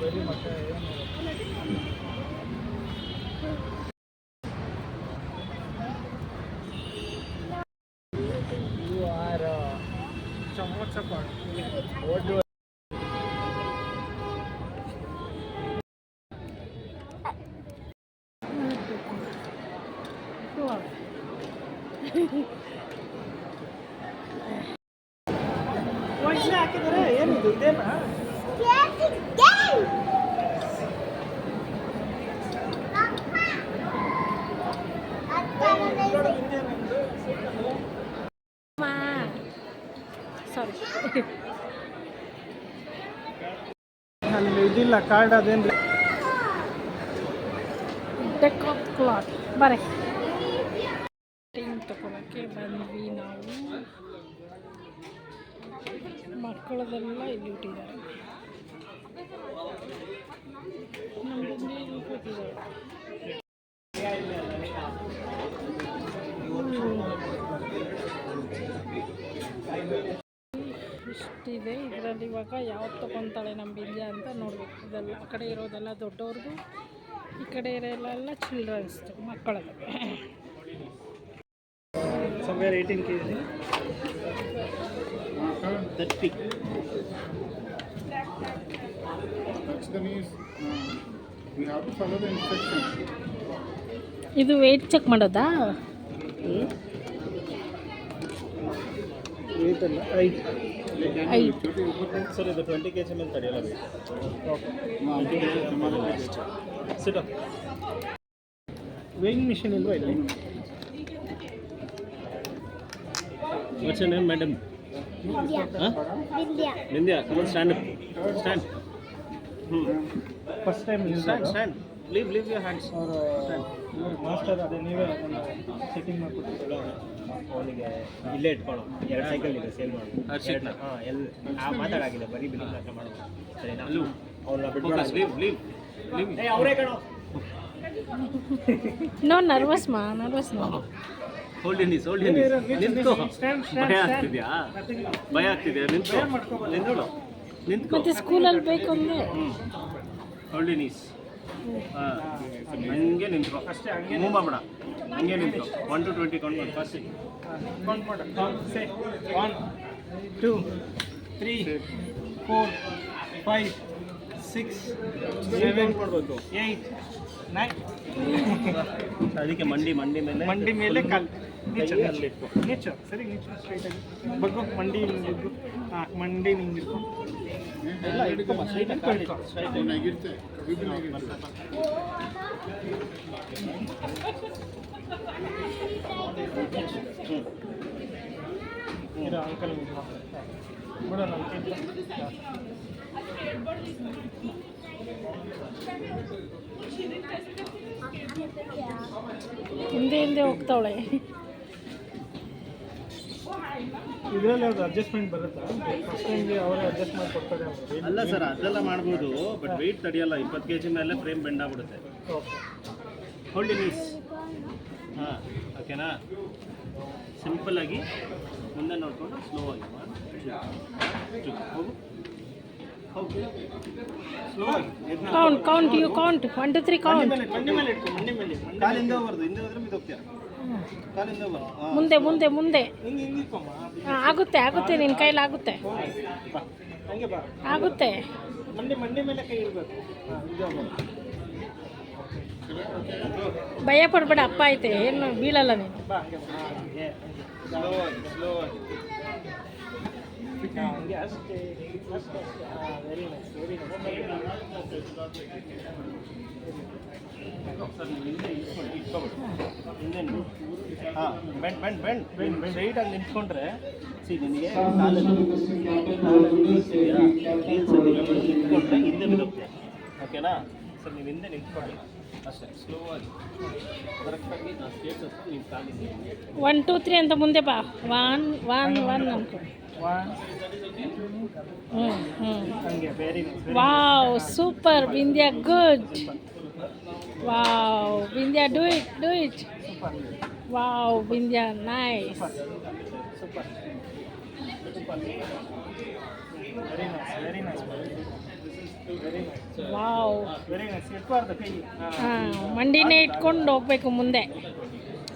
ಸರಿ ಮತ್ತೆ ಏನು You are uh, Chamocha part. What do ವಯಸ್ಸಿನ ಹಾಕಿದ್ದಾರೆ ಏನಿದು ಇದೇನಾ ಅಲ್ಲಿ ಇದಿಲ್ಲ ಕಾರ್ಡ್ ಅದೇನು ಡೆಕ್ ಆಫ್ ಕ್ಲಾತ್ ಬರೆ ತಗೊಳಕ್ಕೆ ಬಂದ್ವಿ ನಾವು ಮಕ್ಕಳದೆಲ್ಲ ಇಲ್ಲಿ ಇಟ್ಟಿದ್ದಾರೆ ನಮ್ಮದೊಂದು ಇಲ್ಲಿ ಕೂತಿದ್ದಾರೆ ಇಷ್ಟಿದೆ ಇದರಲ್ಲಿ ಇವಾಗ ಯಾವ್ದು ತೊಗೊತಾಳೆ ನಮ್ಮ ಬಿಂದ್ಯ ಅಂತ ನೋಡ್ಬೇಕು ಇದೆಲ್ಲ ಆ ಕಡೆ ಇರೋದೆಲ್ಲ ದೊಡ್ಡವ್ರದ್ದು ಈ ಕಡೆ ಇರೋಲ್ಲ ಚಿಲ್ಡ್ರನ್ಸ್ ಮಕ್ಕಳದ್ದು somewhere 18 kg. Thirty That's the news. We have to follow the instructions. ಇದು ವೆಯ್ಟ್ ಚೆಕ್ ಮಾಡೋದಾ Weight ಅಲ್ಲ ಐಟ್ ಐಟ್ ಸರ್ ಇದು ಟ್ವೆಂಟಿ ಕೆ ಜಿ ಮೇಲೆ ತಡೆಯಲ್ಲ ಸಿಟ ವೇಯಿಂಗ್ ಮಿಷಿನ್ ಇಲ್ವಾ ಇಲ್ಲಿ what's name madam ನಿಂದ್ಯಾ come on stand up stand ಹ್ಞೂ first time stand stand leave leave your hands ಅವರು ಮಾಸ್ಟರ್ ಅದೇ ನೀವೇ ಸೆಟ್ಟಿಂಗ್ ಮಾಡಿಕೊಟ್ಟಿದ್ದೀರಾ? ಅವನಿಗೆ ಇಲ್ಲೇ ಇಟ್ಕೊಳ್ಳೋ ಎರಡು ಸೈಕಲ್ ಇದೆ ಸೇಲ್ ಮಾಡೋದು? ಹಾಂ ಎಲ್ಲಿ ಆ ಮಾತಾಡಾಗಿದೆ ಬರೀ ಬಿಲ್ ಹತ್ರ ಮಾಡೋದು ಸರಿನಾ? ಲೀವ್ ಲೀವ್ ಅವರೇ ಕಣೋ. ನೋ ನರ್ವಸ್ ಮಾ ನರ್ವಸ್ ಮಾ. Hold in hold in is stand, ಭಯ. ಆಗ್ತಿದ್ಯಾ? ಭಯ ಆಗ್ತಿದ್ಯಾ? ನಿಂತು ನಿಂತು ನಿಂತು ಮತ್ತೆ ಸ್ಕೂಲಲ್ಲಿ ಬೇಕು ಅಂದ್ರೆ ಹೋಲ್ಡ್ ಇನ್ ಇಸ್ ಹಾಂ. ಹಂಗೆ ನಿಂತು ಅಷ್ಟೇ ಹಂಗೆ ಮೂವ್ ಮಾಡಬೇಡ. ಹಂಗೆ ನಿಂತು ಒನ್ ಟು ಟ್ವೆಂಟಿ ಕೌಂಟ್ ಮಾಡಿ. ಫಸ್ಟ್ ಕೌಂಟ್ ಮಾಡು one two three four five six seven ಮಾಡಬೇಕು. ಏಯ್ಟ್ ನೈನ್ ಅದಕ್ಕೆ ಮಂಡಿ ಮಂಡಿ ಮೇಲೆ ಮಂಡಿ ಮೇಲೆ ಕಾಲು ನೀಚೋ ನೀಚೋ ಬಗ್ಗು ಮಂಡಿ ಹಿಂಗಿದ್ದು ಹಾಂ ಮಂಡಿ ಹಿಂಗಿದ್ದು ಅಂಕಲ್ ಬಿಡ ನಮ್ಮ ಹಿಂದೆ ಹಿಂದೆ ಹೋಗ್ತಾವಳೆ. ಇದರಲ್ಲಿ ಯಾವ್ದು ಅಡ್ಜಸ್ಟ್ಮೆಂಟ್ ಬರುತ್ತಾ? ಫಸ್ಟ್ ಟೈಮ್ಗೆ ಅವರೇ ಅಡ್ಜಸ್ಟ್ ಮಾಡಿ ಕೊಡ್ತಾರೆ ಅಲ್ಲ ಸರ್ ಅದೆಲ್ಲ ಮಾಡ್ಬೋದು ಬಟ್ ವೆಯ್ಟ್ ತಡಿಯಲ್ಲ ಇಪ್ಪತ್ತು ಕೆ ಜಿ ಮೇಲೆ ಫ್ರೇಮ್ ಬೆಂಡ್ ಆಗ್ಬಿಡುತ್ತೆ. ಓಕೆ ಮೀಸ್ ಹಾಂ ಓಕೆನಾ? ಸಿಂಪಲ್ ಆಗಿ ಮುಂದೆ ನೋಡಿಕೊಂಡು ಸ್ಲೋ ಆಗಿ. ಮಾಡಿ. ಹೋಗು ಹೋಗು ಸ್ಲೋ ಆಗಿ ಎದ್ನ count count you count one two three count ಮುಂದೆ ಮುಂದೆ ಮುಂದೆ. ಆಗುತ್ತೆ ಆಗುತ್ತೆ ನಿನ್ನ ಕೈಲಿ ಆಗುತ್ತೆ. ಆಗುತ್ತೆ. ಮಂಡಿ ಮಂಡಿ ಮೇಲೆ ಕೈ ಇಡಬೇಕು. ಹಾಂ ನಿಜ ಭಯ ಪಡ್ಬೇಡ ಅಪ್ಪ ಐತೆ ಏನು ಬೀಳಲ್ಲ ನೀನು. ಹಾಂ, ಅಷ್ಟೇ ಅಷ್ಟೇ ಅಷ್ಟೇ bend bend bend bend bend ಸ್ಟ್ರೈಟಾಗಿ ನಿಂತ್ಕೊಂಡ್ರೆ ಸಿ ನಿನಗೆ ನಿಂತ್ಕೊಂಡ್ರೆ ಹಿಂದೆ ಓಕೆನಾ ಸರ್ ನೀವು ಹಿಂದೆ ನಿಂತ್ಕೊಳ್ಳಿ ಅಷ್ಟೇ ಸ್ಲೋ ಆಗಿ ಕರೆಕ್ಟಾಗಿ ಆ ಸ್ಟೇಟಸ್ ನೀವು ಕಾಲಿಂದ ಒನ್ ಟೂ ತ್ರೀ ಅಂತ ಮುಂದೆ ಬಾ one one one ಅನ್ಕೊ wow super Bindya good wow Bindya do it do it wow Bindya nice wow ಮಂಡಿನೇ ಇಟ್ಕೊಂಡು ಹೋಗ್ಬೇಕು ಮುಂದೆ.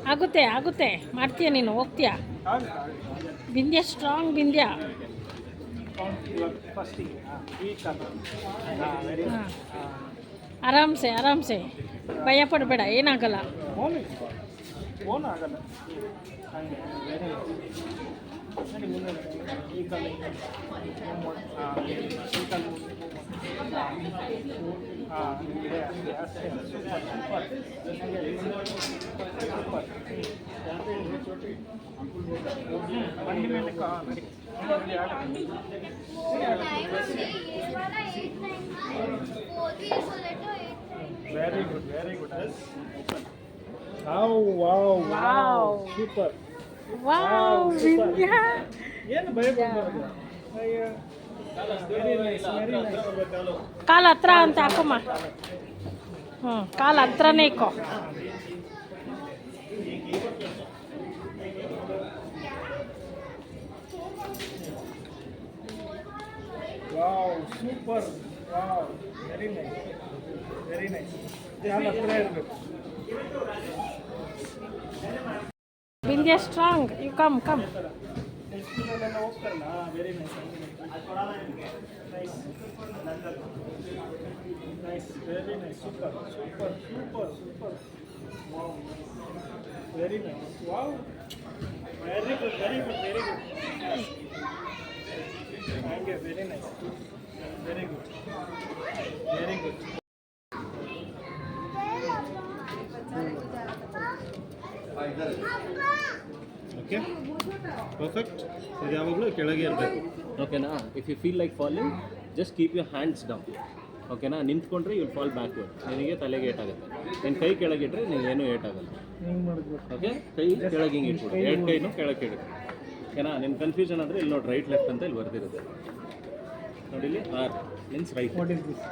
ಆಗುತ್ತೆ ಆಗುತ್ತೆ. ಮಾಡ್ತೀಯ ನೀನು ಹೋಗ್ತೀಯ? ಬಿಂದ್ಯಾ ಸ್ಟ್ರಾಂಗ್ ಬಿಂದ್ಯ? ಆರಾಮ್ಸೆ ಆರಾಮ್ಸೆ. ಭಯ ಪಡಬೇಡ ಏನಾಗಲ್ಲ. Very good very good wow wow wow super wow ಏನು ಭಯ ಅಯ್ಯೋ. ಕಾಲು ಹತ್ರ ಅಂತ ಹಾಕಮ್ಮ. ಹ್ಞೂ ಕಾಲ ಹತ್ರನೇ ಇಕ್ಕೋ wow super wow very nice very nice ಕಾಲು ಹತ್ರ ಇರಬೇಕು Bindya strong you come come ಸ್ಕೂಲಲ್ಲೆಲ್ಲ ಹೋಗ್ತಾರಲ್ಲ very nice nice nice very nice super super super super wow very nice wow very good very good very good ಹಾಗೆ very nice very good very good okay perfect ಇದು ಯಾವಾಗಲೂ ಕೆಳಗೆ ಇರಬೇಕು. ಓಕೆನಾ if you feel like falling just keep your hands down ಓಕೆನಾ ನಿಂತ್ಕೊಂಡ್ರೆ you fall backward ನಿನಗೆ ತಲೆಗೆ ಏಟಾಗುತ್ತೆ. ನಿನ್ನ ಕೈ ಕೆಳಗಿಟ್ರೆ ನೀವೇನು ಏಟಾಗಲ್ಲ. ಏಟ್ ಆಗಲ್ಲ ಓಕೆ ಕೈ ಕೆಳಗೆ ಹಿಂಗೆ ಇಟ್ಬಿಡು. ಎರಡು ಕೈನೂ ಕೆಳಗೆ ಇಡು ಓಕೆನಾ? ನಿಮ್ಮ ಕನ್ಫ್ಯೂಷನ್ ಅಂದರೆ ಇಲ್ಲಿ ನೋಡಿ ರೈಟ್ ಲೆಫ್ಟ್ ಅಂತ ಇಲ್ಲಿ ಬರ್ದಿರುತ್ತೆ. ನೋಡಿ ಇಲ್ಲಿ R means right what is this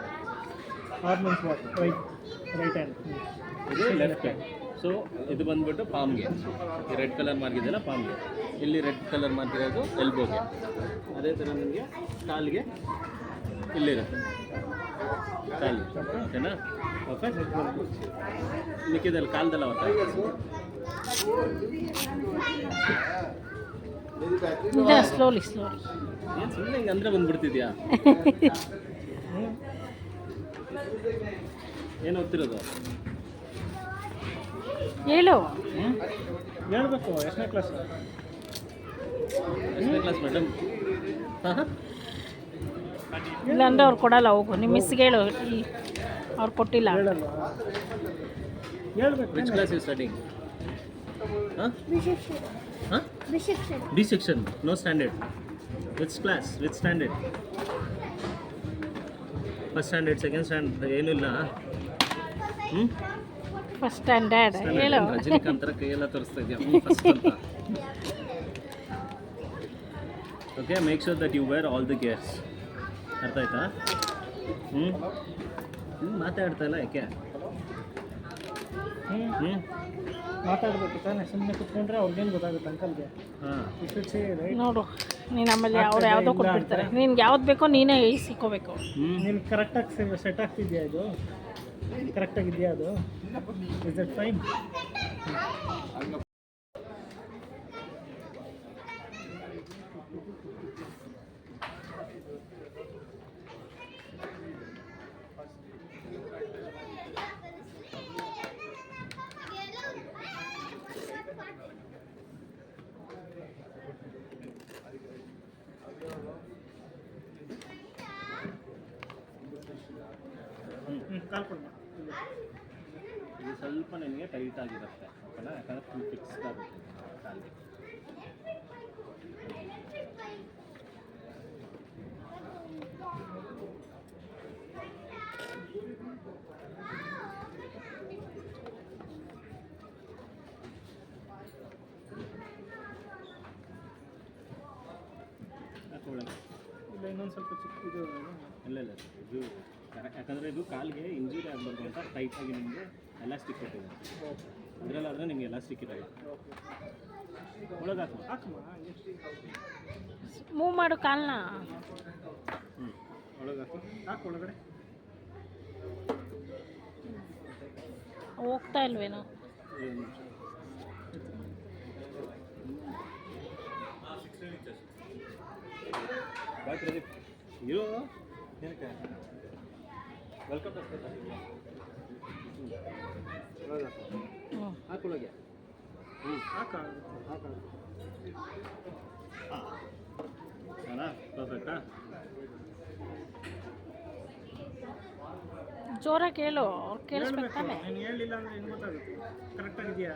R means what right right hand ಇದು ಲೆಫ್ಟ್ ಹ್ಯಾಂಡ್ ಸೊ ಇದು ಬಂದ್ಬಿಟ್ಟು ಪಾಮ್ಗೆ ಈ ರೆಡ್ ಕಲರ್ ಮಾರ್ಕ್ ಇದೆಯಲ್ಲ ಪಾಮ್ಗೆ ಇಲ್ಲಿ ರೆಡ್ ಕಲರ್ ಮಾರ್ಕ್ ಇರೋದು ಎಲ್ಬೋಗೆ ಅದೇ ಥರ ನಿಮಗೆ ಕಾಲಿಗೆ ಇಲ್ಲಿರುತ್ತೆ. ಕಾಲು. ಓಕೆನಾ? ಪರ್ಫೆಕ್ಟ್ ಮಿಕ್ಕಿದಲ್ಲಿ ಕಾಲ್ದಲ್ಲ ಅವತ್ತ ನಿಧಾನ ಸ್ಲೋಲಿ ಸ್ಲೋಲಿ ಏನು ಸುಮ್ಮನೆ ಹಿಂಗೆ ಅಂದರೆ ಬಂದ್ಬಿಡ್ತಿದ್ಯಾ? ಏನು ಓದ್ತಿರೋದು? ಹೇಳು. ಹೇಳ್ಬೇಕು ಎಷ್ಟನೇ ಕ್ಲಾಸ್ ಎಷ್ಟನೇ ಕ್ಲಾಸ್ ಮೇಡಮ್ ಇಲ್ಲ ಅಂದರೆ ಇಲ್ಲಾಂದ್ರೆ ಅವ್ರು ಕೊಡಲ್ಲ ಹೋಗು. ನಿಮ್ಮ ಮಿಸ್ಗೆ ಹೇಳು. ಈ ಅವ್ರು ಕೊಟ್ಟಿಲ್ಲ. ಹೇಳ್ಬೇಕು ವಿಚ್ ಕ್ಲಾಸ್ ಯು ಸ್ಟಡಿಂಗ್ ಹಾಂ? ಹಾಂ? B section no standard which class which standard first standard second standard ಏನಿಲ್ಲ ಹ್ಞೂ ಫಸ್ಟ್ ಸ್ಟ್ಯಾಂಡರ್ಡ್ ಹೇಳು ರಜನಿಕಾಂತರ ಕೈಯೆಲ್ಲ ತೋರಿಸ್ತಾ ಇದೆಯಾ? ಫಸ್ಟ್ ಅಂತ. Okay make sure that you wear all the gears ಅರ್ಥ ಆಯ್ತಾ? ಹ್ಞೂ ಮಾತಾಡ್ತಾ ಇಲ್ಲ ಯಾಕೆ? ಮಾತಾಡ್ಬೇಕು ತಾನೇ ಸುಮ್ಮನೆ ಕುತ್ಕೊಂಡ್ರೆ ಅವ್ರಿಗೇನು ಗೊತ್ತಾಗುತ್ತೆ ಅಂಕಲ್ಗೆ. ರೈಟ್ ನೋಡು ನೀನು ಆಮೇಲೆ ಅವ್ರು ಯಾವುದೋ ಕೊಟ್ಬಿಡ್ತಾರೆ. ನಿನ್ಗೆ ಯಾವ್ದು ಬೇಕೋ ನೀನೇ ಸಿಕ್ಕೋಬೇಕು. ಹ್ಞೂ ನೀನು ಕರೆಕ್ಟಾಗಿ ಸೆಟ್ ಆಗ್ತಿದ್ಯಾ ಇದು? ಕರೆಕ್ಟಾಗಿದೆಯಾ ಅದು? ಇಸ್ ಇಟ್ ಫೈನ್ ಇದು ಸ್ವಲ್ಪ ನಿನಗೆ ಟೈಟ್ ಆಗಿರುತ್ತೆ. ಓಕೆನಾ ಯಾಕಂದರೆ ಫುಲ್ ಫಿಕ್ಸ್ಡ್ ಆಗುತ್ತೆ. ಕಾಲಿಗೆ ಇಲ್ಲ ಇನ್ನೊಂದು ಸ್ವಲ್ಪ ಚಿಕ್ಕ ಇದು ಇಲ್ಲ ಇಲ್ಲ. ಇದು ಯಾಕಂದರೆ ಇದು ಕಾಲಿಗೆ ಇಂಜುರಿ ಆಗಬಾರ್ದು ಅಂತ ಟೈಟಾಗಿ ನಿಮಗೆ ಎಲಾಸ್ಟಿಕ್ ಕೊಟ್ಟಿದೆ ಅದರಲ್ಲಾದರೆ ನಿಮಗೆ ಎಲಾಸ್ಟಿಕ್ ಸಿಕ್ಕಿದೆ ಮೂವ್ ಮಾಡು ಕಾಲ್ನ. ಹ್ಞೂ ಹೋಗ್ತಾ ಇಲ್ವೇನೋ? ಇರೋ? ಏನಕ್ಕೆ? ವೆಲ್ಕಮ್ ಹ್ಞೂ ಹಾಕೊಳ್ಳೋಗೆ ಅಣ್ಣ ಪರ್ಫೆಕ್ಟಾ ಜೋರಾಗಿ ಕೇಳು ಅವ್ರು ಕೇಳಿಸ್ಬೇಕು ತಾನೆ. ನೀನು ಹೇಳಿಲ್ಲ ಅಂದ್ರೆ ಏನು ಗೊತ್ತಾಗುತ್ತೆ. ಕರೆಕ್ಟ್ ಆಗಿದೆಯಾ?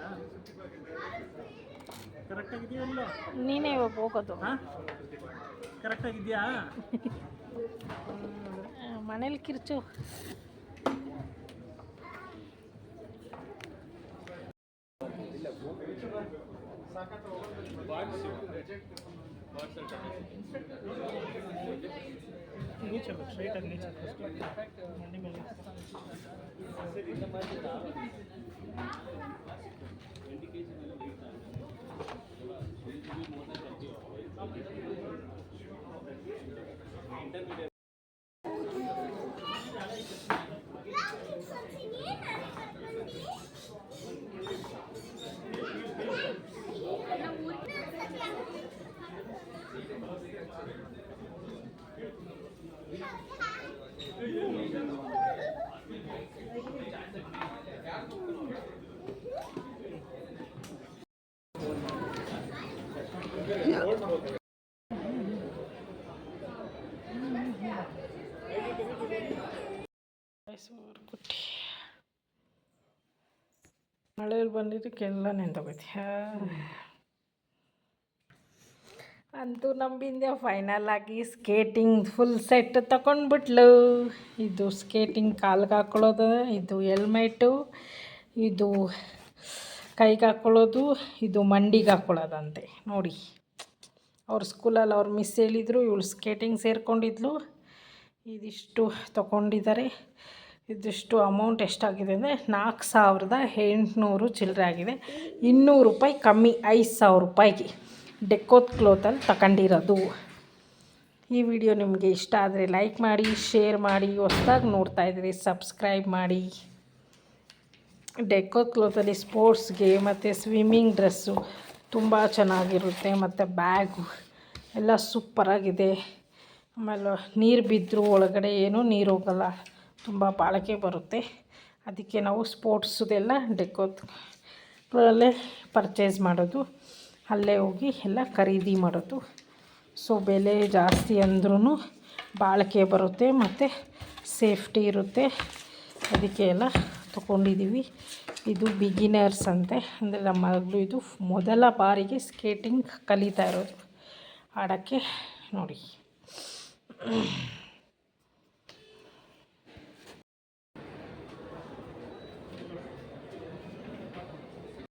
ಇಲ್ಲ? ನೀನೇ ಇವಾಗ ಹೋಗೋದು. ಹಾಂ? ಕರೆಕ್ಟಾಗಿದೆಯಾ ಮನೇಲಿ ಕಿರ್ಚು. ನೀಚೆ ಸ್ಟ್ರೈಟಾಗಿ ನೀಚೆ ಮಂಡಿ ಮೇಲೆ ಮಳೆಯಲ್ಲಿ ಬಂದಿದ್ದಕ್ಕೆಲ್ಲ ನೆಂದೋಗೈತಿ ಅಂತೂ ನಂಬಿಂದ ಫೈನಲ್ ಆಗಿ ಸ್ಕೇಟಿಂಗ್ ಫುಲ್ ಸೆಟ್ ತಗೊಂಡ್ಬಿಟ್ಲು ಇದು ಸ್ಕೇಟಿಂಗ್ ಕಾಲ್ಗೆ ಹಾಕೊಳ್ಳೋದು, ಇದು ಹೆಲ್ಮೆಟು ಇದು ಕೈಗೆ ಹಾಕ್ಕೊಳ್ಳೋದು ಇದು ಮಂಡಿಗೆ ಹಾಕ್ಕೊಳ್ಳೋದಂತೆ ನೋಡಿ. ಅವ್ರ ಸ್ಕೂಲಲ್ಲಿ ಅವ್ರು ಮಿಸ್ ಹೇಳಿದರು, ಇವಳು ಸ್ಕೇಟಿಂಗ್ ಸೇರಿಕೊಂಡಿದ್ಲು. ಇದಿಷ್ಟು ತಗೊಂಡಿದ್ದಾರೆ. ಇದಿಷ್ಟು ಅಮೌಂಟ್ ಎಷ್ಟಾಗಿದೆ ಅಂದರೆ ನಾಲ್ಕು ಸಾವಿರದ ಎಂಟುನೂರು ಚಿಲ್ಲರೆ ಆಗಿದೆ. ಇನ್ನೂರು ರೂಪಾಯಿ ಕಮ್ಮಿ, ಐದು ಸಾವಿರ ರೂಪಾಯಿಗೆ ಡೆಕೋತ್ ಕ್ಲೋತಲ್ಲಿ ತಗೊಂಡಿರೋದು. ಈ ವಿಡಿಯೋ ನಿಮಗೆ ಇಷ್ಟ ಆದರೆ ಲೈಕ್ ಮಾಡಿ ಶೇರ್ ಮಾಡಿ, ಹೊಸ್ದಾಗಿ ನೋಡ್ತಾ ಇದ್ದೀರಿ ಸಬ್ಸ್ಕ್ರೈಬ್ ಮಾಡಿ. ಡೆಕ್ಕೋತ್ ಕ್ಲೋತಲ್ಲಿ ಸ್ಪೋರ್ಟ್ಸ್ಗೆ ಮತ್ತು ಸ್ವಿಮ್ಮಿಂಗ್ ಡ್ರೆಸ್ಸು ತುಂಬ ಚೆನ್ನಾಗಿರುತ್ತೆ, ಮತ್ತು ಬ್ಯಾಗು ಎಲ್ಲ ಸೂಪರಾಗಿದೆ ಆಮೇಲೆ ನೀರು ಬಿದ್ದರೂ ಒಳಗಡೆ ಏನೂ ನೀರು ಹೋಗಲ್ಲ, ತುಂಬ ಬಾಳಿಕೆ ಬರುತ್ತೆ. ಅದಕ್ಕೆ ನಾವು ಸ್ಪೋರ್ಟ್ಸುದೆಲ್ಲ ಡೆಕೋತ್ ಅಲ್ಲೇ ಪರ್ಚೇಸ್ ಮಾಡೋದು. ಅಲ್ಲೇ ಹೋಗಿ ಎಲ್ಲ ಖರೀದಿ ಮಾಡೋದು. ಸೊ ಬೆಲೆ ಜಾಸ್ತಿ ಅಂದ್ರೂ ಬಾಳಿಕೆ ಬರುತ್ತೆ, ಮತ್ತು ಸೇಫ್ಟಿ ಇರುತ್ತೆ. ಅದಕ್ಕೆ ಎಲ್ಲ ತೊಗೊಂಡಿದ್ದೀವಿ. ಇದು ಬಿಗಿನರ್ಸ್ ಅಂತೆ. ಅಂದರೆ ನಮ್ಮ ಮಗಳು ಇದು ಮೊದಲ ಬಾರಿಗೆ ಸ್ಕೇಟಿಂಗ್ ಕಲಿತಾ ಇರೋದು. ಆಡೋಕ್ಕೆ ನೋಡಿ.